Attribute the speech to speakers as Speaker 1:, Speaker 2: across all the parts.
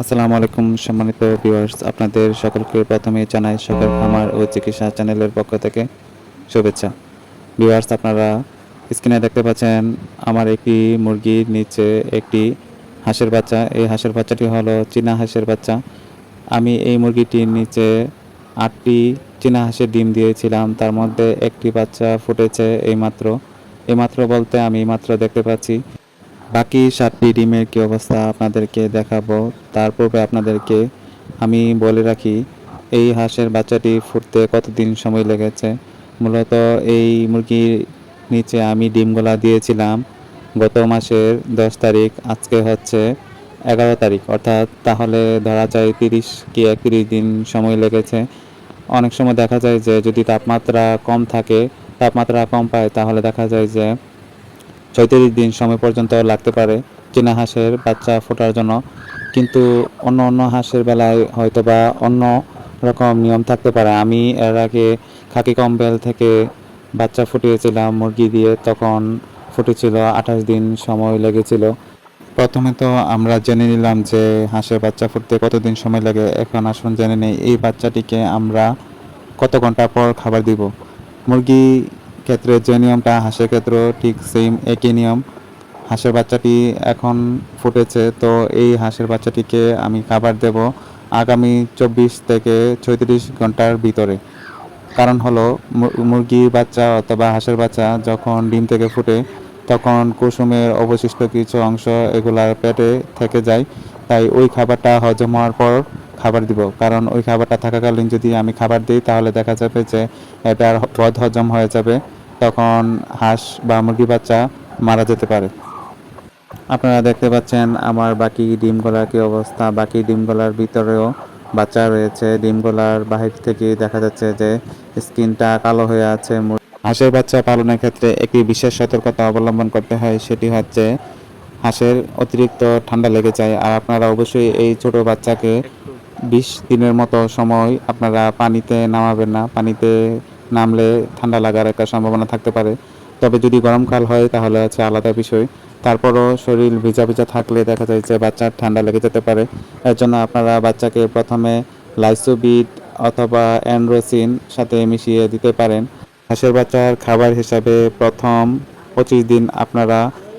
Speaker 1: আসসালামু আলাইকুম সম্মানিত ভিউয়ার্স আপনাদের সকলকে প্রথমে জানাই সকাল খামার ও চিকিৎসা চ্যানেলের পক্ষ থেকে শুভেচ্ছা। ভিউয়ার্স আপনারা স্ক্রিনে দেখতে পাচ্ছেন, আমার একটি মুরগির নিচে একটি হাঁসের বাচ্চা। এই হাঁসের বাচ্চাটি হলো চীনা হাঁসের বাচ্চা। আমি এই মুরগিটির নিচে আটটি চীনা হাঁসের ডিম দিয়েছিলাম। তার মধ্যে একটি বাচ্চা ফুটেছে এইমাত্র। এইমাত্র বলতে আমি মাত্র দেখতে পাচ্ছি। বাকি সাতটি ডিমের কী অবস্থা আপনাদেরকে দেখাবো। তার পূর্বে আপনাদেরকে আমি বলে রাখি, এই হাঁসের বাচ্চাটি ফুটতে কতদিন সময় লেগেছে? মূলত এই মুরগির নিচে আমি ডিমগুলা দিয়েছিলাম। গত মাসের দশ তারিখ, আজকে হচ্ছে এগারো তারিখ। অর্থাৎ তাহলে ধরা যায় তিরিশ কি একত্রিশ দিন সময় লেগেছে। অনেক সময় দেখা যায় যে যদি তাপমাত্রা কম থাকে, তাপমাত্রা কম পায়, তাহলে দেখা যায় যে ছয়ত্রিশ দিন সময় পর্যন্ত লাগতে পারে চীনা হাঁসের বাচ্চা ফোটার জন্য। কিন্তু অন্য অন্য হাঁসের বেলায় হয়তো বা অন্য রকম নিয়ম থাকতে পারে। আমি এর আগে খাকি কম্বেল থেকে বাচ্চা ফুটিয়েছিলাম, মুরগি দিয়ে তখন ফুটেছিল, আঠাশ দিন সময় লেগেছিল। প্রথমে তো আমরা জেনে নিলাম যে হাঁসের বাচ্চা ফুটতে কতদিন সময় লাগে। এখন আসুন জেনে নেই, এই বাচ্চাটিকে আমরা কত ঘণ্টা পর খাবার দিব? মুরগি ক্ষেত্রে যে নিয়মটা, হাঁসের ক্ষেত্রেও ঠিক সেম একই নিয়ম। হাঁসের বাচ্চাটি এখন ফুটেছে, তো এই হাঁসের বাচ্চাটিকে আমি খাবার দেব আগামী চব্বিশ থেকে ছয়ত্রিশ ঘণ্টার ভিতরে। কারণ হলো, মু- মুরগির বাচ্চা অথবা হাঁসের বাচ্চা যখন ডিম থেকে ফুটে, তখন কুসুমের অবশিষ্ট কিছু অংশ এগুলার পেটে থেকে যায়। তাই ওই খাবারটা হজম হওয়ার পর খাবার দিব। কারণ ওই খাবারটা থাকাকালীন যদি আমি খাবার দিই, তাহলে দেখা যাবে যে এটার বদ হজম হয়ে যাবে। তখন হাঁস বা মুরগি বাচ্চা মারা যেতে পারে। আপনারা দেখতে পাচ্ছেন আমার বাকি ডিমগুলার কি অবস্থা। বাকি ডিমগুলার ভিতরেও বাচ্চা রয়েছে। ডিমগুলার বাহির থেকে দেখা যাচ্ছে যে স্কিনটা কালো হয়ে আছে। হাঁসের বাচ্চা পালনের ক্ষেত্রে একটি বিশেষ সতর্কতা অবলম্বন করতে হয়। সেটি হচ্ছে হাঁসের অতিরিক্ত ঠান্ডা লেগে যায়। আর আপনারা অবশ্যই এই ছোট বাচ্চাকে বিশ দিনের মতো সময় আপনারা পানিতে নামাবেন না। পানিতে নামলে ঠান্ডা লাগার একটা সম্ভাবনা থাকতে পারে। তবে যদি গরমকাল হয়, তাহলে হচ্ছে আলাদা বিষয়। তারপরও শরীর ভিজা ভিজা থাকলে দেখা যায় যে বাচ্চার ঠান্ডা লেগে যেতে পারে। এর জন্য আপনারা বাচ্চাকে প্রথমে লাইসোবিট অথবা অ্যান্ড্রোসিন সাথে মিশিয়ে দিতে পারেন। হাঁসের বাচ্চার খাবার হিসাবে প্রথম পঁচিশ দিন আপনারা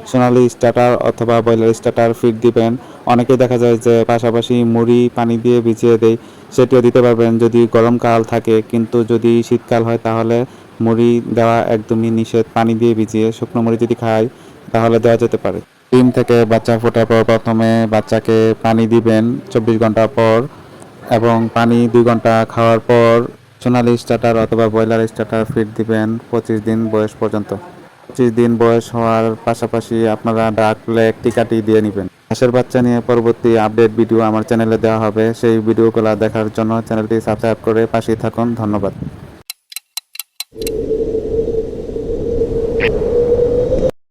Speaker 1: সোনালি স্টার্টার অথবা ব্রয়লার স্টার্টার ফিড দিবেন। অনেকে দেখা যায় যে পাশাপাশি মুড়ি, পানি দিয়ে ভিজিয়ে দেয়। সেটিও দিতে পারবেন। যদি গরমকাল থাকে, কিন্তু যদি শীতকাল হয়, তাহলে মুড়ি দেওয়া একদমই নিষেধ। পানি দিয়ে ভিজিয়ে শুকনো মুড়ি যদি খায়, তাহলে দেওয়া যেতে পারে। ডিম থেকে বাচ্চা ফোটার পর প্রথমে বাচ্চাকে পানি দিবেন চব্বিশ ঘণ্টা পর এবং পানি দুই ঘণ্টা খাওয়ার পর সোনালি স্টার্টার অথবা ব্রয়লার স্টার্টার ফিড দিবেন পঁচিশ দিন বয়স পর্যন্ত। পঁচিশ দিন বয়স হওয়ার পাশাপাশি আপনারা ডাক লেগ টিকাটি দিয়ে নেবেন। হাঁসের বাচ্চা নিয়ে পরবর্তী আপডেট ভিডিও আমার চ্যানেলে দেওয়া হবে। সেই ভিডিওগুলো দেখার জন্য চ্যানেলটি সাবস্ক্রাইব করে পাশেই থাকুন। ধন্যবাদ।